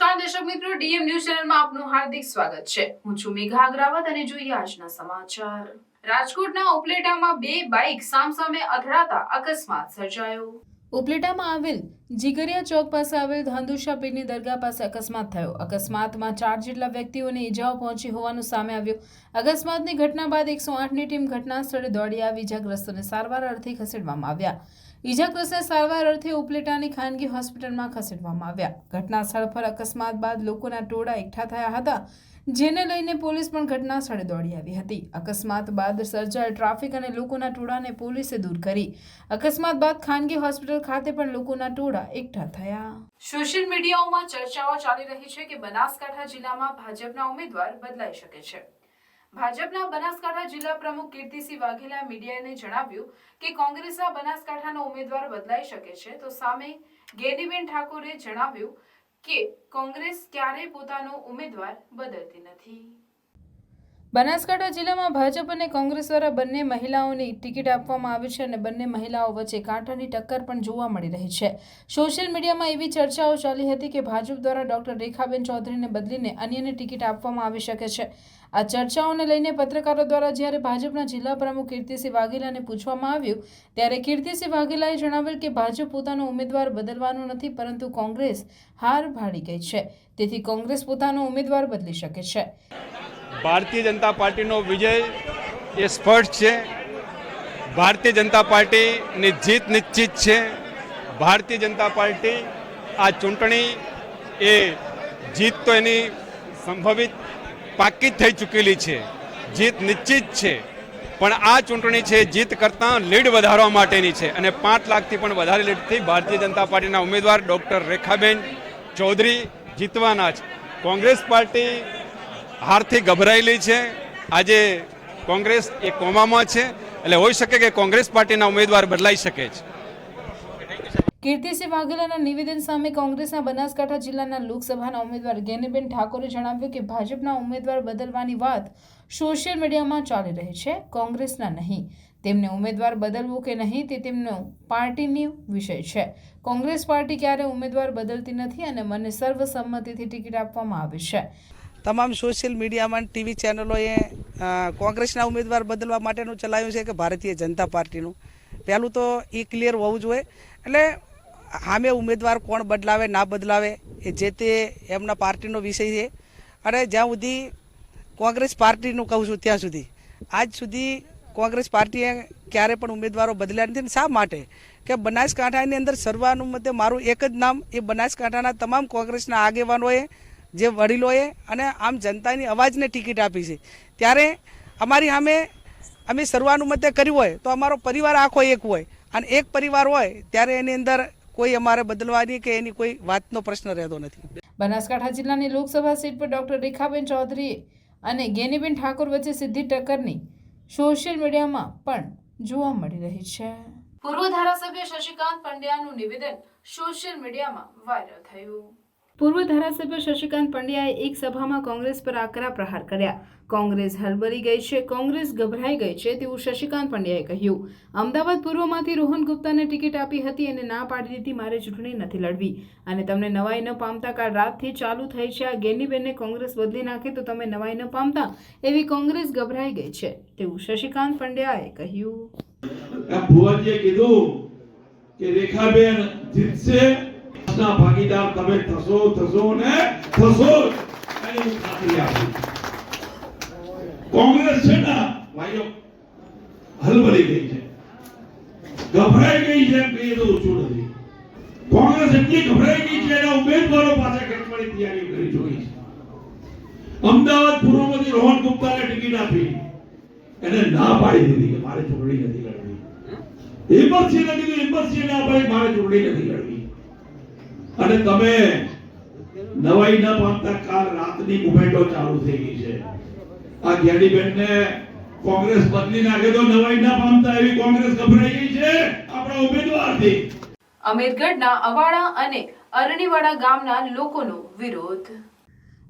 નમસ્કાર, દર્શક મિત્રો. ડીએમ ન્યૂઝ ચેનલમાં આપનું હાર્દિક સ્વાગત છે. હું છું મેઘા અગ્રાવત અને જોઈએ આજના સમાચાર. રાજકોટના ઉપલેટામાં બે બાઇક સામસામે અથડાતા અકસ્માત સર્જાયો. ઉપલેટામાં આવેલ જીગરિયા ચોક પાસે આવેલ ધાંધુશા પીરની દરગાહ પાસે અકસ્માત થયો. અકસ્માતમાં ચાર જેટલા વ્યક્તિઓને ઈજાઓ પહોંચી હોવાનું સામે આવ્યું. અકસ્માતની ઘટના બાદ એકસો આઠની ટીમ ઘટના સ્થળે દોડી આવી. ઇજાગ્રસ્તોને સારવાર અર્થે ખસેડવામાં આવ્યા. ઈજાગ્રસ્તને સારવાર અર્થે ઉપલેટાની ખાનગી હોસ્પિટલમાં ખસેડવામાં આવ્યા. ઘટના સ્થળ પર અકસ્માત બાદ લોકોના ટોળા એકઠા થયા હતા, જેને લઈને પોલીસ પણ ઘટના સ્થળે દોડી આવી હતી. અકસ્માત બાદ સર્જાયેલ ટ્રાફિક અને લોકોના ટોળાને પોલીસે દૂર કરી. અકસ્માત બાદ ખાનગી હોસ્પિટલ ખાતે પણ લોકોના ટોળા એકઠા થયા. સોશિયલ મીડિયાઓમાં ચર્ચાઓ ચાલી રહી છે કે બનાસકાંઠા જિલ્લામાં ભાજપના ઉમેદવાર બદલાઈ શકે છે. ભાજપના બનાસકાંઠા જિલ્લા પ્રમુખ કીર્તિસિંહ વાઘેલા મીડિયાને જણાવ્યું કે કોંગ્રેસના બનાસકાંઠાનો ઉમેદવાર બદલાઈ શકે છે. તો સામે ગેનીબેન ઠાકોરે જણાવ્યું કે કોંગ્રેસ ક્યારેય પોતાનો ઉમેદવાર બદલતી નથી. બનાસકાંઠા જિલ્લામાં ભાજપ અને કોંગ્રેસ દ્વારા બંને મહિલાઓની ટિકિટ આપવામાં આવી છે અને બંને મહિલાઓ વચ્ચે કાંઠાની ટક્કર પણ જોવા મળી રહી છે. સોશિયલ મીડિયામાં એવી ચર્ચાઓ ચાલી હતી કે ભાજપ દ્વારા ડોક્ટર રેખાબેન ચૌધરીને બદલીને અન્યને ટિકિટ આપવામાં આવી શકે છે. આ ચર્ચાઓને લઈને પત્રકારો દ્વારા જ્યારે ભાજપના જિલ્લા પ્રમુખ કીર્તિસિંહ વાઘેલાને પૂછવામાં આવ્યું, ત્યારે કીર્તિસિંહ વાઘેલાએ જણાવેલ કે ભાજપ પોતાનો ઉમેદવાર બદલવાનો નથી, પરંતુ કોંગ્રેસ હાર ભાડી ગઈ છે. તેથી કોંગ્રેસ પોતાનો ઉમેદવાર બદલી શકે છે. ભારતીય જનતા પાર્ટીનો વિજય એ સ્પષ્ટ છે. ભારતીય જનતા પાર્ટીની જીત નિશ્ચિત છે. ભારતીય જનતા પાર્ટી આ ચૂંટણી એ જીત તો એની સંભવિત પાકી થઈ ચૂકેલી છે. જીત નિશ્ચિત છે. પણ આ ચૂંટણી છે જીત કરતાં લીડ વધારવા માટેની છે અને પાંચ લાખથી પણ વધારે લીડથી ભારતીય જનતા પાર્ટીના ઉમેદવાર ડૉક્ટર રેખાબેન ચૌધરી જીતવાના છે. કોંગ્રેસ પાર્ટી હારથી ગભરાયેલી છે. આજે કોંગ્રેસ એ કોમામાં છે. એટલે હોઈ શકે કે કોંગ્રેસ પાર્ટીના ઉમેદવાર બદલાઈ શકે છે. કીર્તિસિંહ વાઘેલાના નિવેદન સામે કોંગ્રેસના બનાસકાંઠા જિલ્લાના લોકસભાના ઉમેદવાર ગેનીબેન ઠાકોરે જણાવ્યું કે ભાજપના ઉમેદવાર બદલવાની વાત સોશિયલ મીડિયામાં ચાલી રહી છે. કોંગ્રેસના નહીં. તેમને ઉમેદવાર બદલવું કે નહીં તે તેમનો પાર્ટીની વિષય છે. કોંગ્રેસ પાર્ટી ક્યારે ઉમેદવાર બદલતી નથી અને મને સર્વસંમતિથી ટિકિટ આપવામાં આવી છે. તમામ સોશિયલ મીડિયામાં ટીવી ચેનલોએ કોંગ્રેસના ઉમેદવાર બદલવા માટેનું ચલાવ્યું છે કે ભારતીય જનતા પાર્ટીનું? પહેલું તો એ ક્લિયર હોવું જોઈએ. એટલે સામે ઉમેદવાર કોણ બદલાવે, ના બદલાવે, એ જે તે એમના પાર્ટીનો વિષય છે. અને જ્યાં સુધી કોંગ્રેસ પાર્ટીનું કહું છું, ત્યાં સુધી. આજ સુધી કોંગ્રેસ પાર્ટીએ ક્યારે પણ ઉમેદવારો બદલ્યા નથી. શા માટે? કે બનાસકાંઠાની અંદર સર્વાનુમતે મારું એક જ નામ, એ બનાસકાંઠાના તમામ કોંગ્રેસના આગેવાનોએ જે વડીલોએ અને આમ જનતાની અવાજને ટિકિટ આપી છે. ત્યારે અમારી સામે અમે સર્વાનુમતે કર્યું હોય તો અમારો પરિવાર આખો એક હોય. અને એક પરિવાર હોય ત્યારે એની અંદર કોઈ અમારે બદલવાની કે એની કોઈ વાતનો પ્રશ્ન રહેતો નથી. બનાસકાંઠા જિલ્લાની લોકસભા સીટ પર ડોક્ટર રેખાબેન ચૌધરી અને ગેનીબેન ઠાકોર વચ્ચે સીધી ટક્કરની સોશિયલ મીડિયામાં પણ જોવા મળી રહી છે. પૂર્વ ધારાસભ્ય શશિકાંત પંડ્યાનું નિવેદન સોશિયલ મીડિયામાં વાયરલ થયું. પૂર્વ ધારાસભ્ય શશિકાંત પંડ્યાએ એક સભામાં કોંગ્રેસ પર આકરા પ્રહાર કર્યા. કોંગ્રેસ હલબલી ગઈ છે, કોંગ્રેસ ગભરાઈ ગઈ છે તેવું શશિકાંત પંડ્યાએ કહ્યું. અમદાવાદ પૂર્વમાંથી રોહન ગુપ્તાને ટિકિટ આપી હતી અને ના પાડી દીધી, મારે ચૂંટણી નથી લડવી. અને તમને નવાઈ ન પામતા કાલ રાતથી ચાલુ થઈ છે આ ગેનીબેનને કોંગ્રેસ બદલી નાખે તો તમે નવાઈ ન પામતા એવી કોંગ્રેસ ગભરાઈ ગઈ છે તેવું શશિકાંત પંડ્યાએ કહ્યું. કીધું કે રેખાબેન જીતશે ના ભાગીદાર તમે થશો થશો ને થશો કોંગ્રેસ છે ને, ભાઈઓ, હલબલી ગઈ છે. ગભરાઈ ગઈ છે એમ તો ઓછું નથી. કોંગ્રેસ એટલી ગભરાઈ ગઈ છે, એના ઉમેદવારો પાસે ખેંચવાની તૈયારી કરી ચૂકી છે. અમદાવાદ પૂર્વમાંથી રોહન ગુપ્તાને ટિકિટ આપી. એને ના પાડી દીધી કે મારે ચૂંટણી નથી લડવી. હિંમતસિંહને કીધું હિંમતસિંહ ના પાડી મારે ચૂંટણી નથી લડવી. અને તમે નવાઈ ન પામતા કાલ રાતની મુમેન્ટો ચાલુ થઈ ગઈ છે. આ જ્ઞાનીબેનને કોંગ્રેસ બદલી નાખે તો નવાઈ ન પામતા એવી કોંગ્રેસ ગભરાઈ ગઈ છે આપણા ઉમેદવારથી. અમીરગઢના અવાડા અને અરણીવાડા ગામના લોકોનો વિરોધ.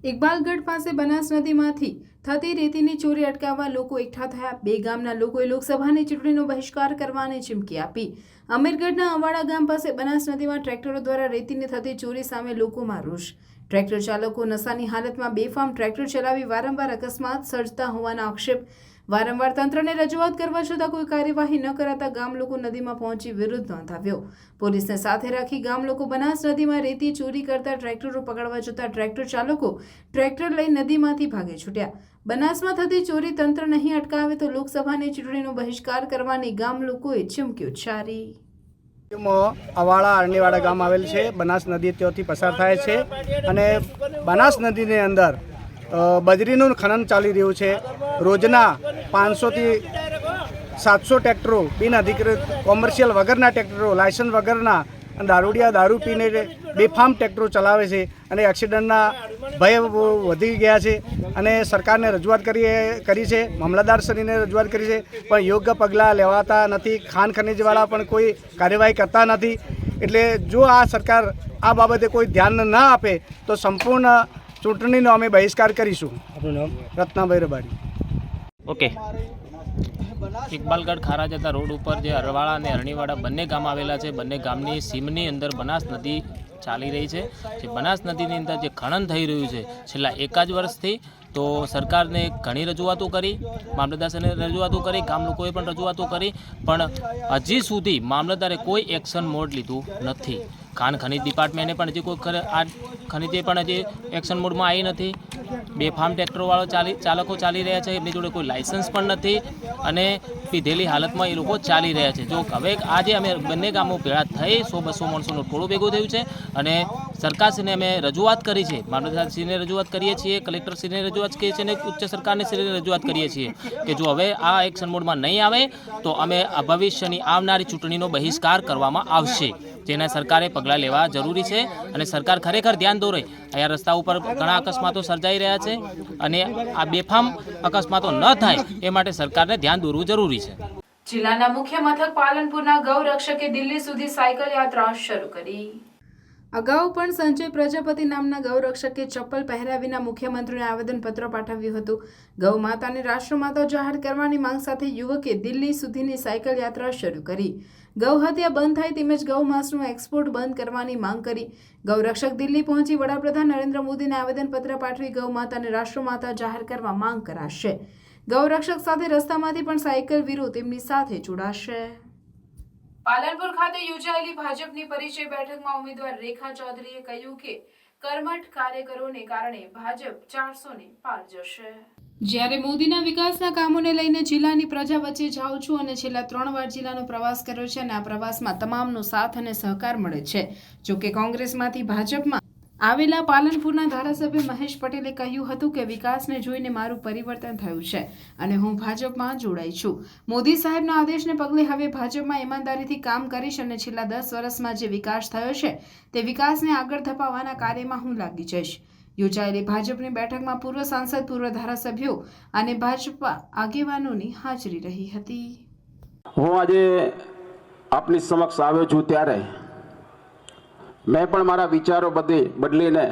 ઇકબાલગઢ પાસે બનાસ નદીમાંથી થતી રેતીની ચોરી અટકાવવા લોકો એકઠા થયા. બે ગામના લોકોએ લોકસભાની ચૂંટણીનો બહિષ્કાર કરવાની ચીમકી આપી. અમીરગઢના અવાડા ગામ પાસે બનાસ નદીમાં ટ્રેક્ટરો દ્વારા રેતીની થતી ચોરી સામે લોકોમાં રોષ. ટ્રેક્ટર ચાલકો નશાની હાલતમાં બેફામ ટ્રેક્ટર ચલાવી વારંવાર અકસ્માત સર્જતા હોવાના આક્ષેપ. વારંવાર તંત્રને રજૂઆત કરવા છતાં કોઈ કાર્યવાહી ન કરાતા ગામ લોકો નદીમાં પહોંચી વિરોધ નોંધાવ્યો. પોલીસને સાથે રાખી ગામ લોકો બનાસ નદીમાં રેતી ચોરી કરતા ટ્રેક્ટરો પકડવા જતા ટ્રેક્ટર ચાલકો ટ્રેક્ટર લઈ નદીમાંથી ભાગે છૂટ્યા. બનાસમાં થતી ચોરી તંત્ર નહીં અટકાવે તો લોકસભાની ચૂંટણીનો બહિષ્કાર કરવાની ગામ લોકોએ ચમક્યો માં અવાળા અરણીવાડા ગામ આવેલ છે. બનાસ નદી ત્યાંથી પસાર થાય છે અને બનાસ નદીની અંદર બજરીનું ખનન ચાલી રહ્યું છે. રોજના પાંચસોથી સાતસો ટ્રેક્ટરો બિન અધિકૃત કોમર્શિયલ વગરના ટ્રેક્ટરો, લાયસન્સ વગરના અને દારૂડિયા દારૂ પીને બેફામ ટ્રેક્ટરો ચલાવે છે અને એક્સિડન્ટના ભય વધી ગયા છે અને સરકારને રજૂઆત કરી કરી છે મામલતદારશ્રીને રજૂઆત કરી છે પણ યોગ્ય પગલાં લેવાતા નથી ખાન ખનીજવાળા પણ કોઈ કાર્યવાહી કરતા નથી. એટલે જો આ સરકાર આ બાબતે કોઈ ધ્યાન ન આપે તો સંપૂર્ણ ચૂંટણીનો અમે બહિષ્કાર કરીશું. રત્નાભાઈ રબારી. ઓકે. ઇકબાલગઢ ખારા જતા રોડ ઉપર જે અરવાળા અને અરણીવાડા બંને ગામ આવેલા છે, બંને ગામની સીમની અંદર બનાસ નદી ચાલી રહી છે. જે બનાસ નદીની અંદર જે ખનન થઈ રહ્યું છે, છેલ્લા એકાદ વર્ષથી તો સરકારને ઘણી રજૂઆતો કરી, મામલતદારને રજૂઆતો કરી, ગામ લોકોએ પણ રજૂઆતો કરી, પણ હજી સુધી મામલતદારે કોઈ એક્શન મોડ લીધું નથી. ખાન ખનીજ ડિપાર્ટમેન્ટે પણ હજી કોઈ આ ખનીજે પણ હજી એક્શન મોડમાં આવી નથી. બે ફાર્મ ટ્રેક્ટરવાળો ચાલી, ચાલકો ચાલી રહ્યા છે, એમની જોડે કોઈ લાયસન્સ પણ નથી અને પીધેલી હાલતમાં એ લોકો ચાલી રહ્યા છે. જો હવે આજે અમે બંને ગામો ભેળા થઈ સો, બસો માણસોનું ટોળું ભેગું થયું છે અને સરકારશ્રીને અમે રજૂઆત કરી છે. મામલતદારશ્રીને રજૂઆત કરીએ છીએ, કલેક્ટરશ્રીને રજૂઆત કરીએ છીએ અને ઉચ્ચ સરકારને શ્રીને રજૂઆત કરીએ છીએ કે જો હવે આ એક્શન મોડમાં નહીં આવે, તો અમે ભવિષ્યની આવનારી ચૂંટણીનો બહિષ્કાર કરવામાં આવશે. જેના સરકારે પગલાં લેવા જરૂરી છે અને સરકાર ખરેખર ધ્યાન દોરે. અહીંયા રસ્તા ઉપર ઘણા અકસ્માતો સર્જાઈ રહ્યા છે અને આ બેફામ અકસ્માતો ન થાય એ માટે સરકારને ધ્યાન દોરવું જરૂરી છે. જિલ્લાના મુખ્ય મથક પાલનપુરના ગૌરક્ષકે દિલ્હી સુધી સાયકલ યાત્રા શરૂ કરી. અગાઉ પણ સંજય પ્રજાપતિ નામના ગૌરક્ષકે ચપ્પલ પહેર્યા વિના મુખ્યમંત્રીને આવેદનપત્ર પાઠવ્યું હતું. ગૌ માતાને રાષ્ટ્રમાતા જાહેર કરવાની માંગ સાથે યુવકે દિલ્હી સુધીની સાયકલ યાત્રા શરૂ કરી. ગૌ હત્યા બંધ થાય તેમજ ગૌ માંસનું એક્સપોર્ટ બંધ કરવાની માંગ કરી. ગૌરક્ષક દિલ્હી પહોંચી વડાપ્રધાન નરેન્દ્ર મોદીને આવેદનપત્ર પાઠવી ગૌ માતાને રાષ્ટ્રમાતા જાહેર કરવા માંગ કરાશે. ગૌરક્ષક સાથે રસ્તામાંથી પણ સાયકલ વીરો તેમની સાથે જોડાશે. પાલનપુર ખાતે યોજાયેલી ભાજપની પરિચય બેઠકમાં ઉમેદવાર રેખા ચૌધરીએ કહ્યું કે કર્મઠ કાર્યકરોને કારણે ભાજપ ચારસો ને પાર જશે. જ્યારે મોદીના વિકાસના કામોને લઈને જિલ્લાની પ્રજા વચ્ચે જાઉં છું અને છેલ્લા ત્રણ વાર જિલ્લાનો પ્રવાસ કર્યો છે અને આ પ્રવાસમાં તમામનો સાથ અને સહકાર મળે છે. જો કે કોંગ્રેસમાંથી ભાજપમાં આવેલા પાલનપુરના ધારાસભ્ય મહેશ પટેલે કહ્યું હતું કે વિકાસને જોઈને મારું પરિવર્તન થયું છે અને હું ભાજપમાં જોડાઈ છું. મોદી સાહેબના આદેશને પગલે હવે ભાજપમાં ઈમાનદારીથી કામ કરીશ અને છેલ્લા દસ વર્ષમાં જે વિકાસ થયો છે, તે વિકાસને આગળ ધપાવવાના કાર્યમાં હું લાગી જઈશ. યોજાયેલી ભાજપની બેઠકમાં પૂર્વ સાંસદ, પૂર્વ ધારાસભ્યો અને ભાજપા આગેવાનોની હાજરી રહી હતી. હું આજે આપની સમક્ષ આવ્યો છું ત્યારે મેં પણ મારા વિચારો બદલી બદલીને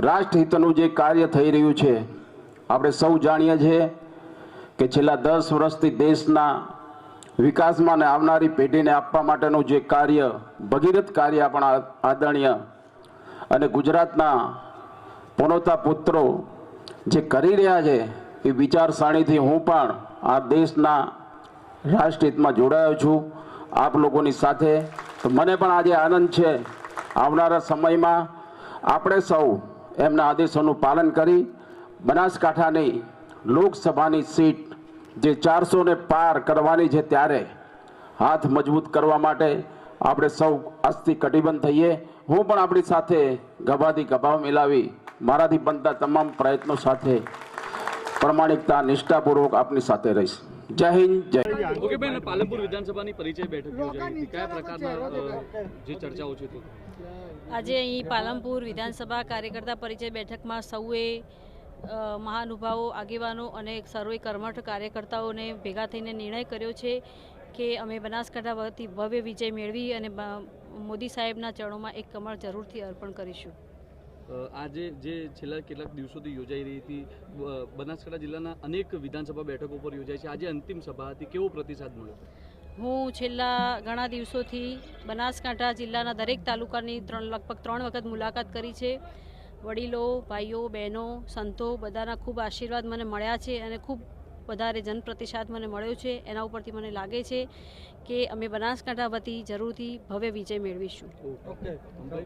રાષ્ટ્રહિતનું જે કાર્ય થઈ રહ્યું છે, આપણે સૌ જાણીએ છીએ કે છેલ્લા દસ વર્ષથી દેશના વિકાસમાં આવનારી પેઢીને આપવા માટેનું જે કાર્ય, ભગીરથ કાર્ય આપણા આદરણીય અને ગુજરાતના પનોતા પુત્રો જે કરી રહ્યા છે, એ વિચારસરણીથી હું પણ આ દેશના રાષ્ટ્રહિતમાં જોડાયો છું. આપ લોકોની સાથે મને પણ આજે આનંદ છે. આવનારા સમયમાં આપણે સૌ એમના આદેશોનું પાલન કરી બનાસકાંઠાની લોકસભાની સીટ જે ચારસોને પાર કરવાની છે ત્યારે હાથ મજબૂત કરવા માટે આપણે સૌ આજથી કટિબંધ થઈએ. હું પણ આપણી સાથે ગભાથી ગભા મિલાવી મારાથી બનતા તમામ પ્રયત્નો સાથે પ્રમાણિકતા, નિષ્ઠાપૂર્વક આપની સાથે રહીશ. જય હિન્દ જય ઓકે બેન પાલનપુર વિધાનસભાની પરિચય બેઠક યોજાઈ કયા પ્રકારના જે ચર્ચાઓ છે તો? આજે અહીં પાલનપુર વિધાનસભા કાર્યકર્તા પરિચય બેઠકમાં સૌએ મહાનુભાવો આગેવાનો અને સર્વે કર્મઠ કાર્યકર્તાઓને ભેગા થઈને નિર્ણય કર્યો છે કે અમે બનાસકાંઠા વતી ભવ્ય વિજય મેળવી અને મોદી સાહેબના ચરણોમાં એક કમળ જરૂરથી અર્પણ કરીશું. આજે જે છેલ્લા કેટલાક દિવસોથી યોજાઈ રહી હતી બનાસકાંઠા જિલ્લાના અનેક વિધાનસભા બેઠકો પર યોજાઈ છે. આજે અંતિમ સભા હતી. કેવો પ્રતિસાદ મળ્યો? હું છેલ્લા ઘણા દિવસોથી બનાસકાંઠા જિલ્લાના દરેક તાલુકાની ત્રણ, લગભગ ત્રણ વખત મુલાકાત કરી છે. વડીલો, ભાઈઓ, બહેનો, સંતો બધાના ખૂબ આશીર્વાદ મને મળ્યા છે અને ખૂબ વધારે જનપ્રતિસાદ મને મળ્યો છે એના ઉપરથી મને લાગે છે કે અમે બનાસકાંઠા વતી જરૂરથી ભવ્ય વિજય મેળવીશું.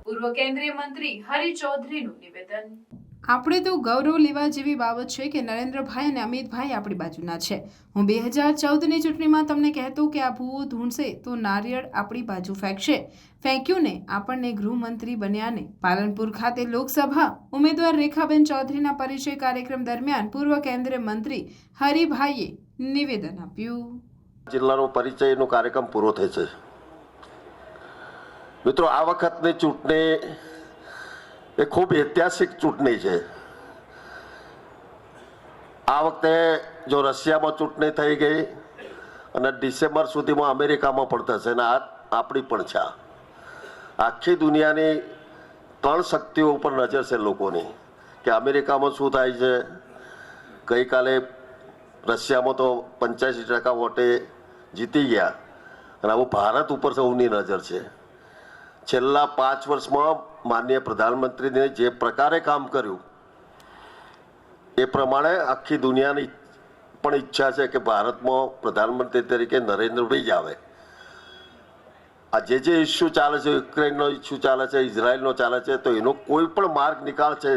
પૂર્વ કેન્દ્રીય મંત્રી હરિ ચૌધરીનું નિવેદન. આપણે તો ગૌરવ લેવા જેવી બાબત છે કે નરેન્દ્રભાઈ અને અમિતભાઈ આપણી બાજુના છે. હું બે હજાર ચૌદની ચૂંટણીમાં તમને કહેતો કે આ ભૂવો ધૂણશે તો નારિયેળ આપણી બાજુ ફેંકશે. ફેંક્યું આપણને ગૃહમંત્રી બન્યા પાલનપુર ખાતે લોકસભા. ઉમેદવાર રેખાબેન ચૌધરીના પરિચય કાર્યક્રમ દરમિયાન પૂર્વ કેન્દ્રીય મંત્રી હરિભાઈએ નિવેદન આપ્યું. જિલ્લાનો પરિચયનો કાર્યક્રમ પૂરો થાય છે મિત્રો, આ વખતની ચૂંટણી એ ખૂબ ઐતિહાસિક ચૂંટણી છે. આ વખતે જો રશિયામાં ચૂંટણી થઈ ગઈ અને ડિસેમ્બર સુધીમાં અમેરિકામાં પણ થશે અને આ આપણી પણ છે આખી દુનિયાની ત્રણ શક્તિઓ ઉપર નજર છે લોકોની કે અમેરિકામાં શું થાય છે. ગઈકાલે રશિયામાં તો પંચ્યાસી ટકા વોટે જીતી ગયા અને આવું ભારત ઉપર સૌની નજર છે. છેલ્લા પાંચ વર્ષમાં માનનીય પ્રધાનમંત્રીને જે પ્રકારે કામ કર્યું, એ પ્રમાણે આખી દુનિયાની પણ ઈચ્છા છે કે ભારતમાં પ્રધાનમંત્રી તરીકે નરેન્દ્રભાઈ જ આવે. આ જે જે ઇસ્યુ ચાલે છે, યુક્રેનનો ઇસ્યુ ચાલે છે, ઇઝરાયલનો ચાલે છે, તો એનો કોઈ પણ માર્ગ નિકાલ છે,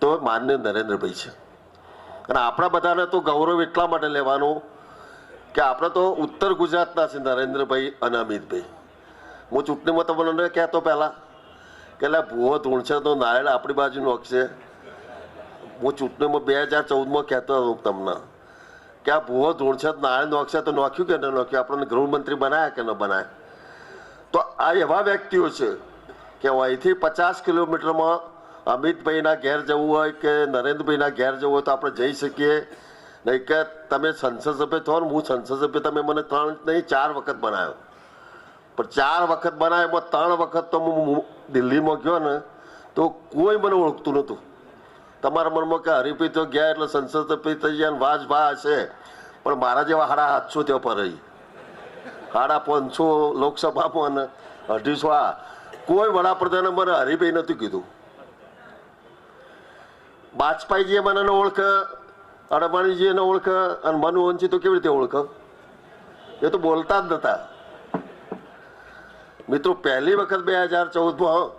તો માન્ય નરેન્દ્રભાઈ છે. અને આપણા બધાને તો ગૌરવ એટલા માટે લેવાનું કે આપણે તો ઉત્તર ગુજરાતના છે નરેન્દ્રભાઈ અને અમિતભાઈ. હું ચૂંટણીમાં તમને કહેતો પહેલાં. કે એટલે ભૂવો ધૂણશે તો નારાયણ આપણી બાજુ નોખશે હું ચૂંટણીમાં બે હજાર ચૌદમાં કહેતો હતો તમને કે આ ભૂવો ધૂણશે તો નારાયણ નોખશે તો નોખ્યું કે ન નોખ્યું? આપણને ગૃહમંત્રી બનાયા કે ન બનાયા? તો આ એવા વ્યક્તિઓ છે કે અહીંથી પચાસ કિલોમીટરમાં અમિતભાઈના ઘેર જવું હોય કે નરેન્દ્રભાઈના ઘેર જવું હોય તો આપણે જઈ શકીએ. નહીં કે તમે સંસદ સભ્ય થો ને હું સંસદ સભ્ય, તમે મને ત્રણ નહીં, ચાર વખત બનાવ્યો પણ ચાર વખત બનાવ્યો એમાં ત્રણ વખત તો હું દિલ્હીમાં ગયો ને, તો કોઈ મને ઓળખતું નહોતું. તમારા મનમાં કે હરીફી તો ગયા એટલે સંસદ સભ્ય થઈ ગયા વાજ ભા હશે. પણ મારા જેવા હાડા સાતસો ત્યાં પર રહી. હાડા પાંચસો લોકસભામાં અને અઢીસો આ. કોઈ વડાપ્રધાને મને હરિભાઈ નથી કીધું. વાજપાઈજીએ મને ઓળખે, અડવાણીજીએ ન ઓળખે, અને મનમોહનજી તો કેવી રીતે ઓળખે? એ તો બોલતા જ નતા. મિત્રો, પહેલી વખત બે હજાર ચૌદમાં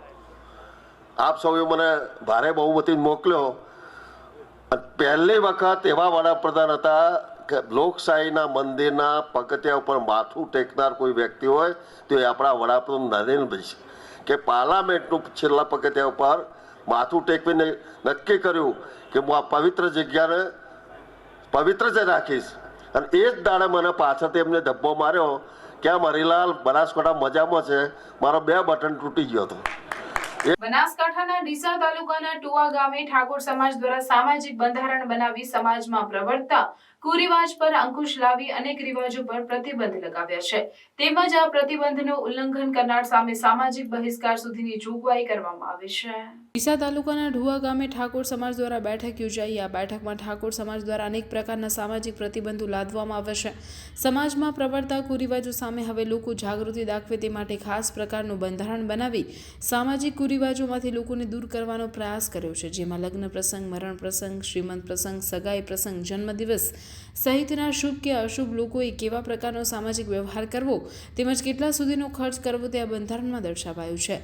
આપ સૌએ મને ભારે બહુમતી મોકલ્યો. પહેલી વખત એવા વડાપ્રધાન હતા કે લોકશાહીના મંદિરના પગથિયા ઉપર માથું ટેકનાર કોઈ વ્યક્તિ હોય, તો એ આપણા વડાપ્રધાન નરેન્દ્રભાઈ છે. કે પાર્લામેન્ટનું છેલ્લા પગથિયા ઉપર માથું ટેકવીને નક્કી કર્યું કે હું આ પવિત્ર જગ્યાને પવિત્ર જ રાખીશ. અને એ જ દાડે મને પાછળથી એમને ધબ્બો માર્યો કે આ મરીલાલ? બનાસકાંઠા મજામાં છે? મારો બે બટન તૂટી ગયો હતો. બનાસકાંઠાના ડીસા તાલુકાના ટુવા ગામે ઠાકોર સમાજ દ્વારા સામાજિક બંધારણ બનાવી સમાજમાં પ્રવર્તતા કુરિવાજ પર અંકુશ લાવી અનેક રિવાજો પર પ્રતિબંધ લગાવ્યા છે. તેમજ આ પ્રતિબંધનું ઉલ્લંઘન કરનાર સામે સામાજિક બહિષ્કાર સુધીની જોગવાઈ કરવામાં આવી છે. ડીસા તાલુકાના ઢુવા ગામે ઠાકોર સમાજ દ્વારા બેઠક યોજાઈ. આ બેઠકમાં ઠાકોર સમાજ દ્વારા અનેક પ્રકારના સામાજિક પ્રતિબંધો લાદવામાં આવશે સમાજમાં પ્રવર્તા કુરિવાજો સામે હવે લોકો જાગૃતિ દાખવે તે માટે ખાસ પ્રકારનું બંધારણ બનાવી સામાજિક કુરિવાજોમાંથી લોકોને દૂર કરવાનો પ્રયાસ કર્યો છે. જેમાં લગ્ન પ્રસંગ, મરણ પ્રસંગ, શ્રીમંત પ્રસંગ, સગાઈ પ્રસંગ, જન્મદિવસ સહિતના શુભ કે અશુભ લોકોએ કેવા પ્રકારનો સામાજિક વ્યવહાર કરવો તેમજ કેટલા સુધીનો ખર્ચ કરવો તે આ બંધારણમાં દર્શાવાયું છે.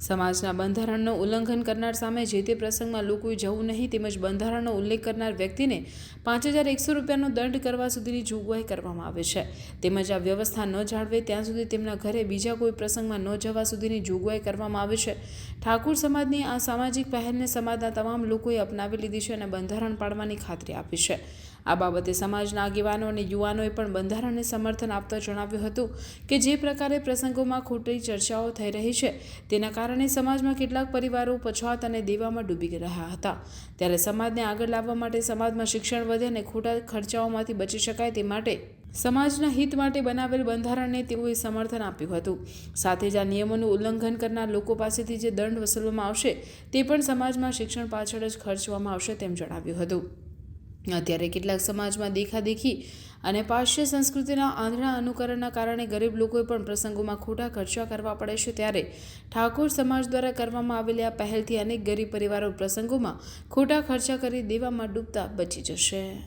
સમાજના બંધારણનો ઉલ્લંઘન કરનાર સામે જે તે પ્રસંગમાં લોકોએ જવું નહીં તેમજ બંધારણનો ઉલ્લેખ કરનાર વ્યક્તિને પાંચ હજાર એકસો રૂપિયાનો દંડ કરવા સુધીની જોગવાઈ કરવામાં આવે છે. તેમજ આ વ્યવસ્થા ન જાળવે ત્યાં સુધી તેમના ઘરે બીજા કોઈ પ્રસંગમાં ન જવા સુધીની જોગવાઈ કરવામાં આવે છે. ઠાકુર સમાજની આ સામાજિક પહેલને સમાજના તમામ લોકોએ અપનાવી લીધી છે અને બંધારણ પાડવાની ખાતરી આપી છે. આ બાબતે સમાજના આગેવાનો અને યુવાનોએ પણ બંધારણને સમર્થન આપતા જણાવ્યું હતું કે જે પ્રકારે પ્રસંગોમાં ખોટી ચર્ચાઓ થઈ રહી છે, તેના કારણે સમાજમાં કેટલાક પરિવારો પછાત અને દેવામાં ડૂબી રહ્યા હતા. ત્યારે સમાજને આગળ લાવવા માટે સમાજમાં શિક્ષણ વધે અને ખોટા ખર્ચાઓમાંથી બચી શકાય તે માટે સમાજના હિત માટે બનાવેલ બંધારણને તેઓએ સમર્થન આપ્યું હતું. સાથે જ આ નિયમોનું ઉલ્લંઘન કરનાર લોકો પાસેથી જે દંડ વસૂલવામાં આવશે, તે પણ સમાજમાં શિક્ષણ પાછળ જ ખર્ચવામાં આવશે તેમ જણાવ્યું હતું. અત્યારે કેટલાક સમાજમાં દેખાદેખી અને પાશ્ય સંસ્કૃતિના આંધળા અનુકરણના કારણે ગરીબ લોકોએ પણ પ્રસંગોમાં ખોટા ખર્ચા કરવા પડે છે ત્યારે ઠાકોર સમાજ દ્વારા કરવામાં આવેલી આ પહેલથી અનેક ગરીબ પરિવારો પ્રસંગોમાં ખોટા ખર્ચા કરી દેવામાં ડૂબતા બચી જશે.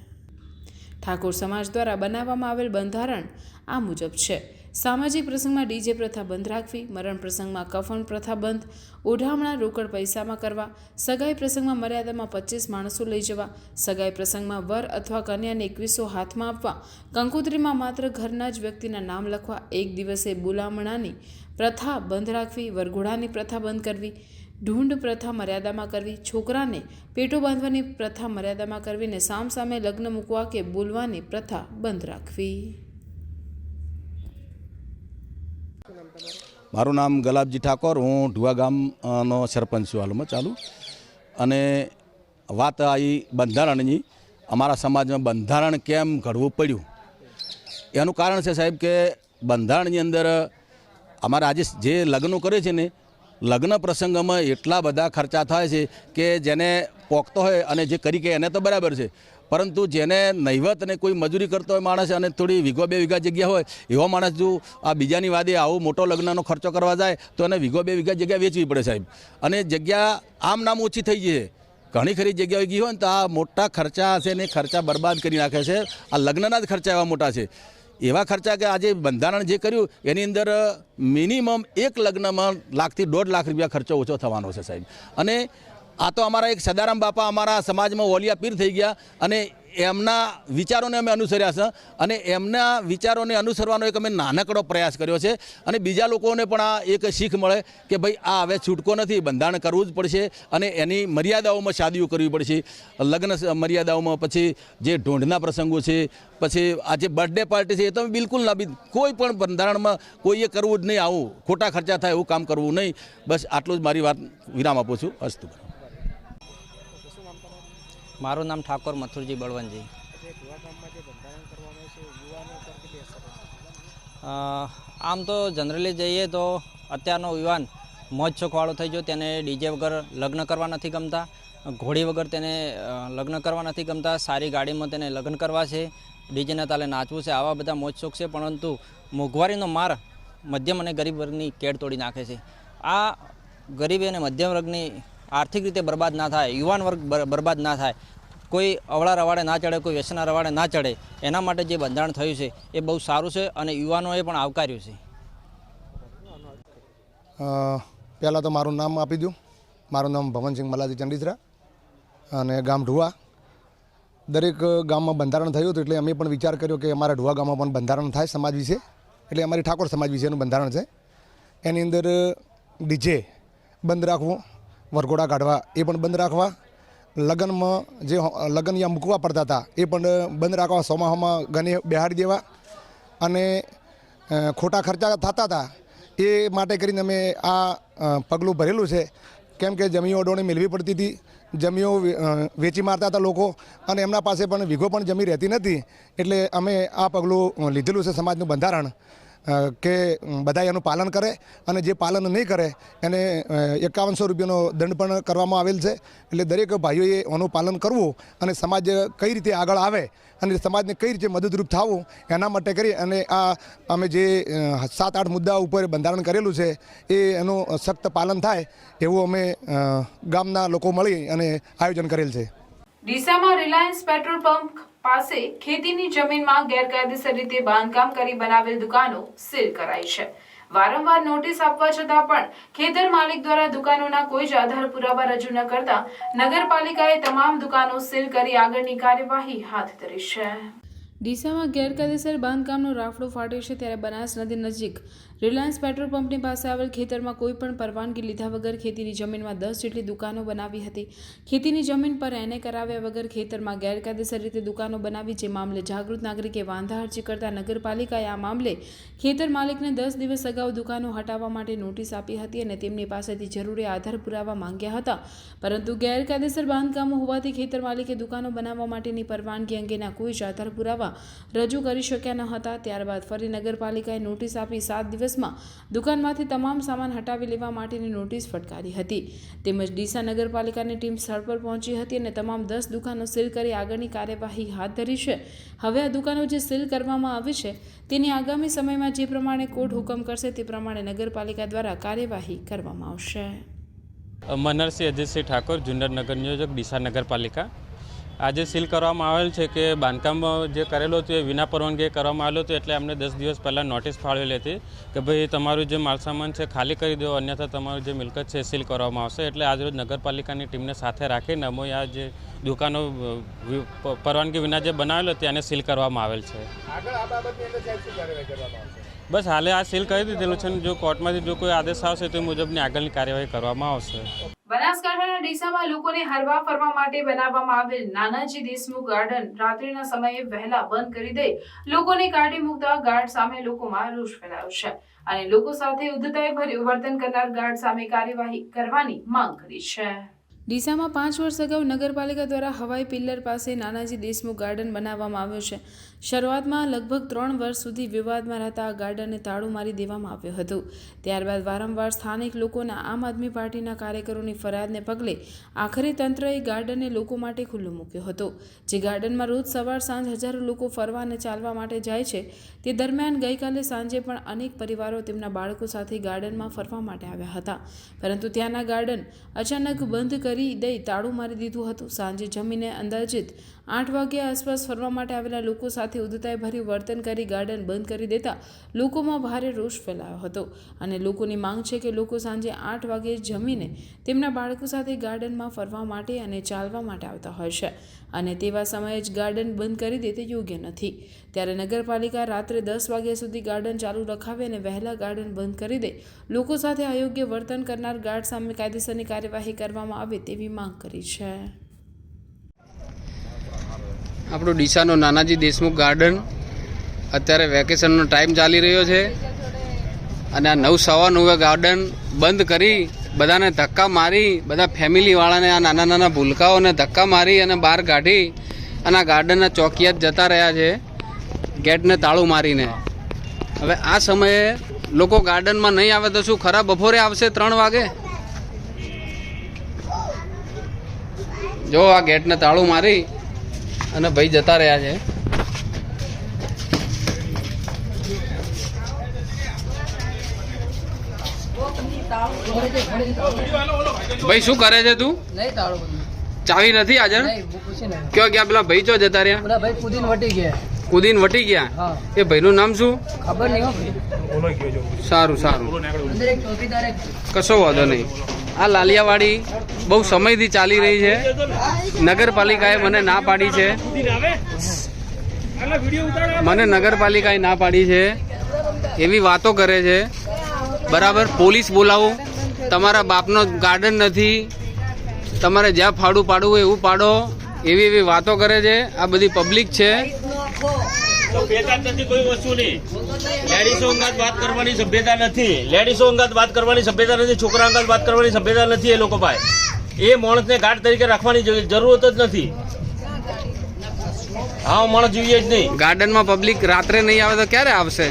ઠાકોર સમાજ દ્વારા બનાવવામાં આવેલ બંધારણ આ મુજબ છે. સામાજિક પ્રસંગમાં ડીજે પ્રથા બંધ રાખવી, મરણ પ્રસંગમાં કફન પ્રથા બંધ, ઓઢામણા રોકડ પૈસામાં કરવા, સગાઈ પ્રસંગમાં મર્યાદામાં પચીસ માણસો લઈ જવા, સગાઈ પ્રસંગમાં વર અથવા કન્યાને એકવીસો હાથમાં આપવા, કંકોત્રીમાં માત્ર ઘરના જ વ્યક્તિના નામ લખવા, એક દિવસે બોલામણાની પ્રથા બંધ રાખવી, વરઘોડાની પ્રથા બંધ કરવી, ઢૂંઢ પ્રથા મર્યાદામાં કરવી, છોકરાને પેટો બાંધવાની પ્રથા મર્યાદામાં કરવી ને સામસામે લગ્ન મૂકવા કે બોલવાની પ્રથા બંધ રાખવી. મારું નામ ગલાબજી ઠાકોર, હું ઢુવા ગામનો સરપંચ છું હાલમાં ચાલુ. અને વાત આવી બંધારણની, અમારા સમાજમાં બંધારણ કેમ ઘડવું પડ્યું? એનું કારણ છે સાહેબ કે બંધારણની અંદર અમારે આજે જે લગ્નો કરે છે ને, લગ્ન પ્રસંગમાં એટલા બધા ખર્ચા થાય છે કે જેને પોકતો હોય અને જે કરી કે એને તો બરાબર છે. પરંતુ જેને નહીવત અને કોઈ મજૂરી કરતો હોય માણસ અને થોડી વીઘો બે વીઘા જગ્યા હોય, એવો માણસ જો આ બીજાની વાદે આવો મોટો લગ્નનો ખર્ચો કરવા જાય, તો એને વીઘો બે વીઘા જગ્યા વેચવી પડે સાહેબ. અને જગ્યા આમ નામ ઓછી થઈ જશે ઘણી ખરી જગ્યાએ ગઈ હોય ને તો આ મોટા ખર્ચા હશે ને ખર્ચા બરબાદ કરી નાખે છે. આ લગ્નના જ ખર્ચા એવા મોટા છે. એવા ખર્ચા કે આજે બંધારણ જે કર્યું, એની અંદર મિનિમમ એક લગ્નમાં લાખથી દોઢ લાખ રૂપિયા ખર્ચો ઓછો થવાનો છે સાહેબ. અને આ તો અમારા એક સદારામ બાપા અમારા સમાજમાં ઓલિયા પીર થઈ ગયા અને એમના વિચારોને અમે અનુસર્યા છે. અને એમના વિચારોને અનુસરવાનો એક અમે નાનકડો પ્રયાસ કર્યો છે. અને બીજા લોકોને પણ આ એક શીખ મળે કે ભાઈ આ હવે છૂટકો નથી, બંધારણ કરવું જ પડશે અને એની મર્યાદાઓમાં શાદીઓ કરવી પડશે. લગ્ન મર્યાદાઓમાં પછી જે ઢોંઢના પ્રસંગો છે, પછી આ જે બર્થડે પાર્ટી છે એ તો બિલકુલ ના કોઈ પણ બંધારણમાં કોઈએ કરવું જ નહીં, આવું ખોટા ખર્ચા થાય એવું કામ કરવું નહીં. બસ આટલું જ મારી વાત વિરામ આપું છું. અસ્તુ મારું નામ ઠાકોર મથુરજી બળવંતજી. આમ તો જનરલી જઈએ તો અત્યારનો યુવાન મોજ શોખવાળો થઈ ગયો, તેને ડીજે વગર લગ્ન કરવા નથી ગમતા, ઘોડી વગર તેને લગ્ન કરવા નથી ગમતા, સારી ગાડીમાં તેને લગ્ન કરવા છે, ડીજેના તાલે નાચવું છે, આવા બધા મોજ શોખ છે, પરંતુ મોંઘવારીનો માર મધ્યમ અને ગરીબ વર્ગની કેડ તોડી નાખે છે. આ ગરીબ અને મધ્યમ વર્ગની આર્થિક રીતે બરબાદ ના થાય, યુવાન વર્ગ બરબાદ ના થાય, કોઈ અવળા રવાડે ના ચડે, કોઈ વ્યસના રવાડે ના ચડે, એના માટે જે બંધારણ થયું છે, એ બહુ સારું છે અને યુવાનોએ પણ આવકાર્યું છે. પહેલાં તો મારું નામ આપી દઉં. મારું નામ ભવનસિંહ મલાજી ચંડીસરા અને ગામ ઢુવા દરેક ગામમાં બંધારણ થયું હતું એટલે અમે પણ વિચાર કર્યો કે અમારા ઢુવા ગામમાં પણ બંધારણ થાય સમાજ વિશે. એટલે અમારી ઠાકોર સમાજ વિશેનું બંધારણ છે. એની અંદર ડીજે બંધ રાખવું વરઘોડા કાઢવા, એ પણ બંધ રાખવા. લગ્નમાં જે લગ્ન યા મૂકવા પડતા હતા, એ પણ બંધ રાખવા સોમાહામાં ગને બેહાડી દેવા અને ખોટા ખર્ચા થતા હતા. એ માટે કરીને અમે આ પગલું ભરેલું છે. કેમ કે જમીઓ અડોણી મેળવી પડતી હતી. જમીઓ વેચી મારતા હતા લોકો અને એમના પાસે પણ વિઘો પણ જમી રહેતી નથી. એટલે અમે આ પગલું લીધેલું છે સમાજનું બંધારણ. કે બધા એનું પાલન કરે અને જે પાલન નહીં કરે, એને એકાવનસો રૂપિયાનો દંડ પણ કરવામાં આવેલ છે. એટલે દરેક ભાઈઓએ એનું પાલન કરવું અને સમાજ કઈ રીતે આગળ આવે અને સમાજને કઈ રીતે મદદરૂપ થવું એના માટે કરી અને આ અમે જે સાત આઠ મુદ્દા ઉપર બંધારણ કરેલું છે, એ એનું સખ્ત પાલન થાય એવું અમે ગામના લોકો મળી અને આયોજન કરેલ છે. ડીસામાં રિલાયન્સ પેટ્રોલ પંપ પાસે ખેતીની જમીનમાં ગેરકાયદેસર રીતે બાંધકામ કરી બનાવેલ દુકાનો સીલ કરાઈ છે. વારંવાર નોટિસ આપવા છતાં પણ ખેતર માલિક દ્વારા દુકાનોના કોઈ જ આધાર પુરાવા રજૂ ન કરતા નગરપાલિકાએ તમામ દુકાનો સીલ કરી આગળની કાર્યવાહી હાથ ધરી છે. ડીસામાં ગેરકાયદેસર બાંધકામનો રાફડો ફાટ્યો છે ત્યારે બનાસ નદી નજીક રિલાયન્સ પેટ્રોલ પંપની પાસે આવેલ ખેતરમાં કોઈ પણ પરવાનગી લીધા વગર ખેતીની જમીનમાં દસ જેટલી દુકાનો બનાવી હતી. ખેતીની જમીન પર એને કરાવ્યા વગર ખેતરમાં ગેરકાયદેસર રીતે દુકાનો બનાવી, જે મામલે જાગૃત નાગરિકે વાંધા અરજી કરતા નગરપાલિકાએ આ મામલે ખેતર માલિકને દસ દિવસ અગાઉ દુકાનો હટાવવા માટે નોટિસ આપી હતી અને તેમની પાસેથી જરૂરી આધાર પુરાવા માંગ્યા હતા. પરંતુ ગેરકાયદેસર બાંધકામો હોવાથી ખેતર માલિકે દુકાનો બનાવવા માટેની પરવાનગી અંગેના કોઈ જ આધાર પુરાવા રજૂ કરી શક્યા ન હતા. ત્યારબાદ ફરી નગરપાલિકાએ નોટિસ આપી સાત દિવસ દિવસમાં દુકાનમાંથી તમામ સામાન હટાવી લેવા માટેની નોટિસ ફટકારી હતી. તેમજ ડીસા નગરપાલિકાની ટીમ સ્થળ પર પહોંચી હતી અને તમામ દસ દુકાનો સીલ કરી આગળની કાર્યવાહી હાથ ધરી છે. હવે આ દુકાનો જે સીલ કરવામાં આવી છે, તેની આગામી સમયમાં જે પ્રમાણે કોર્ટ હુકમ કરશે તે પ્રમાણે નગરપાલિકા દ્વારા કાર્યવાહી કરવામાં આવશે. મનરસિંહ અજયસિંહ ઠાકોર જુન્નર નગર નિયોજક, ડીસા નગરપાલિકા. આજે સીલ કરવામાં આવેલ છે કે બાંધકામ જે કરેલો હતો એ વિના પરવાનગી કરવામાં આવેલું હતું એટલે અમને દસ દિવસ પહેલાં નોટિસ ફાળવેલી હતી કે ભાઈ, તમારું જે માલસામાન છે ખાલી કરી દો, અન્યથા તમારું જે મિલકત છે સીલ કરવામાં આવશે. એટલે આજરોજ નગરપાલિકાની ટીમને સાથે રાખીને અમે આ જે દુકાનો પરવાનગી વિના જે બનાવેલો તેને સીલ કરવામાં આવેલ છે. બસ હાલે આ સીલ કરી દીધેલું છે અને જો કોર્ટમાંથી જો કોઈ આદેશ આવશે તો એ મુજબની આગળની કાર્યવાહી કરવામાં આવશે. બનાસકાંઠાના ડીસામાં લોકોને હરવા ફરવા માટે બનાવવામાં આવેલ નાનાજી દેશમુખ ગાર્ડન રાત્રિના સમયે વહેલા બંધ કરી દઈ લોકોને કાઢી મૂકતા ગાર્ડ સામે લોકોમાં રોષ ફેલાયો છે અને લોકો સાથે ઉદ્ધતાએ ભર્યું વર્તન કરનાર ગાર્ડ સામે કાર્યવાહી કરવાની માંગ કરી છે. ડીસામાં પાંચ વર્ષ અગાઉ નગરપાલિકા દ્વારા હવાઈ પિલ્લર પાસે નાનાજી દેશમુખ ગાર્ડન બનાવવામાં આવ્યો છે. શરૂઆતમાં લગભગ ત્રણ વર્ષ સુધી વિવાદમાં રહેતા આ ગાર્ડનને તાળું મારી દેવામાં આવ્યું હતું. ત્યારબાદ વારંવાર સ્થાનિક લોકોના આમ આદમી પાર્ટીના કાર્યકરોની ફરિયાદને પગલે આખરે તંત્રએ ગાર્ડનને લોકો માટે ખુલ્લું મૂક્યો હતો. જે ગાર્ડનમાં રોજ સવાર સાંજ હજારો લોકો ફરવા અને ચાલવા માટે જાય છે, તે દરમિયાન ગઈકાલે સાંજે પણ અનેક પરિવારો તેમના બાળકો સાથે ગાર્ડનમાં ફરવા માટે આવ્યા હતા. પરંતુ ત્યાંના ગાર્ડન અચાનક બંધ કરી દઈ તાળું મારી દીધું હતું. સાંજે જમીને અંદાજિત આઠ વાગ્યા આસપાસ ફરવા માટે આવેલા લોકો સાથે ઉદ્ધતાઈ ભર્યું વર્તન કરી ગાર્ડન બંધ કરી દેતા લોકોમાં ભારે રોષ ફેલાયો હતો. અને લોકોની માંગ છે કે લોકો સાંજે આઠ વાગે જમીને તેમના બાળકો સાથે ગાર્ડનમાં ફરવા માટે અને ચાલવા માટે આવતા હોય છે. અને તેવા સમયે જ ગાર્ડન બંધ કરી દે તે યોગ્ય નથી. ત્યારે નગરપાલિકા રાત્રે દસ વાગ્યા સુધી ગાર્ડન ચાલુ રખાવે અને વહેલા ગાર્ડન બંધ કરી દે. લોકો સાથે અયોગ્ય વર્તન કરનાર ગાર્ડ સામે કાયદેસરની કાર્યવાહી કરવામાં આવે તેવી માંગ કરી છે. આપણું ડીસાનો નાનાજી દેશમુખ ગાર્ડન. અત્યારે વેકેશનનો ટાઈમ ચાલી રહ્યો છે. અને આ નવ સવા નવે ગાર્ડન બંધ કરી, બધાને ધક્કા મારી, બધા ફેમિલીવાળાને આ નાના નાના ભૂલકાઓને ધક્કા મારી અને બહાર કાઢી અને આ ગાર્ડનના ચોકિયાત જતા રહ્યા છે, ગેટને તાળું મારીને. હવે આ સમયે લોકો ગાર્ડનમાં નહીં આવે તો શું, ખરા બપોરે આવશે ત્રણ વાગે? જો આ ગેટને તાળું મારી અને ભાઈ જતા રહ્યા છે. ભાઈ શું કરે છે તું? ચાવી નથી હાજર કયો ગયા પેલા ભાઈ ચો જતા રહ્યા? કુદીન વટી ગયા. કુદીન વટી ગયા? એ ભાઈનું નામ શું? ખબર નહીં સારું સારું. કશો વાંધો નહીં. આ લાલિયાવાડી બહુ સમયથી ચાલી રહી છે. નગરપાલિકાએ મને ના પાડી છે. મને નગરપાલિકાએ ના પાડી છે. એવી વાતો કરે છે. બરાબર? પોલીસ બોલાવો. તમારા બાપનો ગાર્ડન નથી. તમારે જ્યાં ફાડું પાડવું એવું પાડો. એવી એવી વાતો કરે છે. આ બધી પબ્લિક છે. સભ્યતા નથી વાત કરવાની સભ્યતા નથી. લેડીસો અંગાત વાત કરવાની સભ્યતા નથી, છોકરા અંગત વાત કરવાની સભ્યતા નથી એ લોકો પાસે. એ માણસને ગાઢ તરીકે રાખવાની જરૂરત જ નથી. હા, માણસ જોઈએ જ નહીં. ગાર્ડનમાં પબ્લિક રાત્રે નહીં આવે તો ક્યારે આવશે?